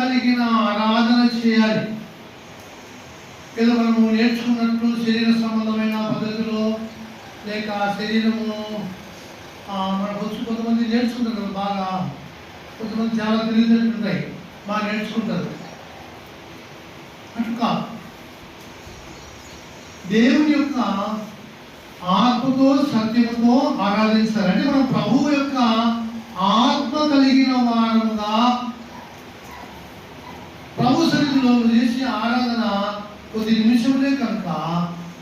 కలిగిన ఆరాధన చేయాలి. ఏదో మనము నేర్చుకున్నట్లు శరీర సంబంధమైన పద్ధతిలో లేక శరీరము మనకు వచ్చి కొంతమంది నేర్చుకుంటారు బాగా. కొంతమంది చాలా తెలివితేటలు ఉంటాయి బాగా నేర్చుకుంటారు. అటు కాదు. దేవుని యొక్క ఆత్మతో సత్యముతో ఆరాధించాలంటే అంటే మనం ప్రభువు యొక్క ఆత్మ కలిగిన వారముగా నువ్వు చేసే ఆరాధన కొద్ది నిమిషములే కనుక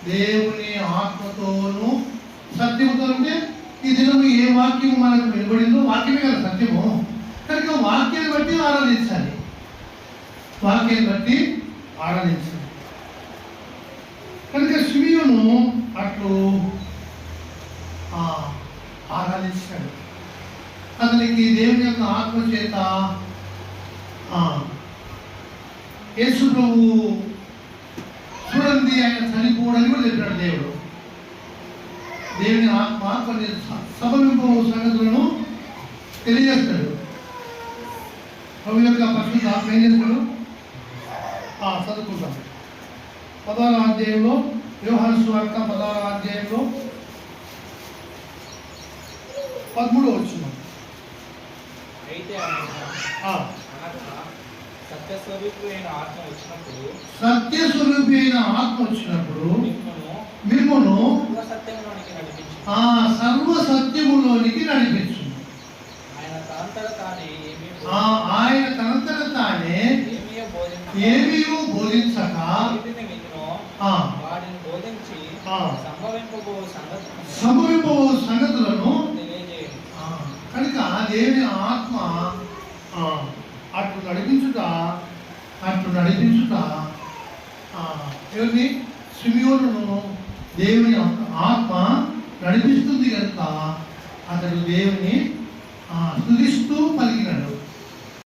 దేవుని ఆత్మతోనూ సత్యంతో అంటే ఈ దినం ఏ వాక్యం మనకు వినబడిందో వాక్యమే కదా సత్యము. కనుక వాక్యాన్ని బట్టి ఆరాధించాలి. వాక్యాన్ని బట్టి ఆరాధించాలి. కనుక శివియును అట్లు ఆ, ఆరాధించాడు. అతనికి దేవుని యొక్క ఆత్మ చేత ఆ, యేసు ప్రభు చూడండి ఆయన చనిపోవడానికి కూడా చెప్పాడు దేవుడు. దేవుని ఆత్మ కొన్ని సభవింపు సంగతులను తెలియజేస్తాడు. ప్రభు యొక్క పరిశుద్ధ ఆత్మ ఏం చేస్తాడు? చదువుకుంటాం పదహారు అధ్యాయంలో వ్యవహార సువార్త పదహారు అధ్యాయంలో పదమూడు వచ్చిన అయితే సత్యస్వరూపుడైన ఆత్మ వచ్చినప్పుడు సత్య స్వరూపి అయిన ఆత్మ వచ్చినప్పుడు మిమ్మను ఆ సర్వ సత్యములోనికి నడిపించు ఆయన తనంతట తానే ఏమీ ఆ ఆయన తనంతట తానే ఏమీ బోధించక వాటిని బోధించి ఆ. సంభవింపబో సంగతులను కనుక దేవుని ఆత్మ అటు నడిపించుట అటు నడిపించుట ఆ, ఎవరిని సిమియోను దేవుని ఆత్మ నడిపిస్తుంది కనుక అతడు దేవుని స్థుతిస్తూ పలికినాడు.